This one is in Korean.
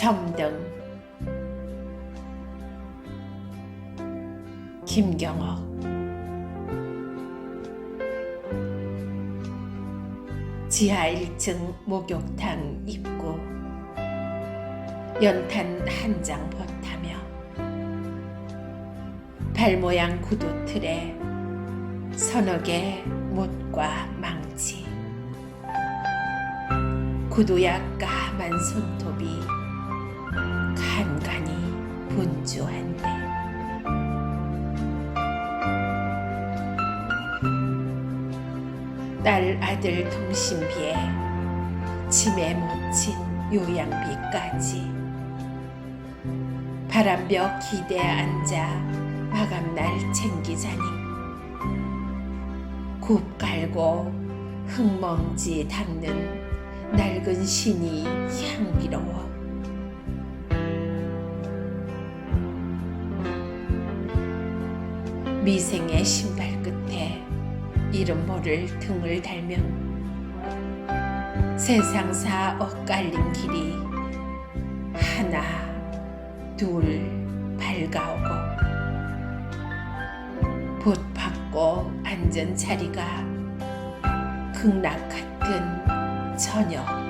점등 김경옥 지하 1층 목욕탕 입구. 연탄 한장 버타며 발 모양 구두 틀에 서너 개 못과 망치. 구두약 까만 손톱이 분주한데. 딸 아들 통신비에 짐에 묻힌 요양비까지. 바람벽 기대에 앉아 마감날 챙기자니. 굽 갈고 흙먼지 닦는 낡은 신이 향기로워 미생의 신발 끝에 이름 모를 등을 달면 세상사 엇갈린 길이 하나 둘 밝아오고 봇 받고 앉은 자리가 극락 같은 저녁